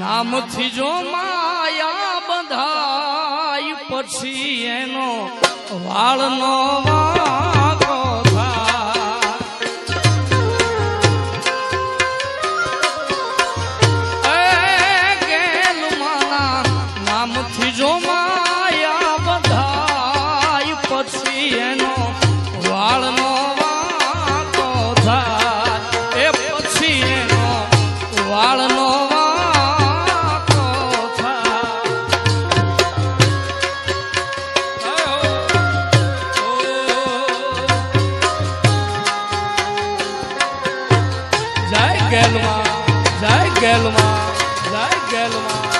નામથી જો માયા બધા પછી એનો વાળનો વાળ gelma, zay gelma, zay gelma.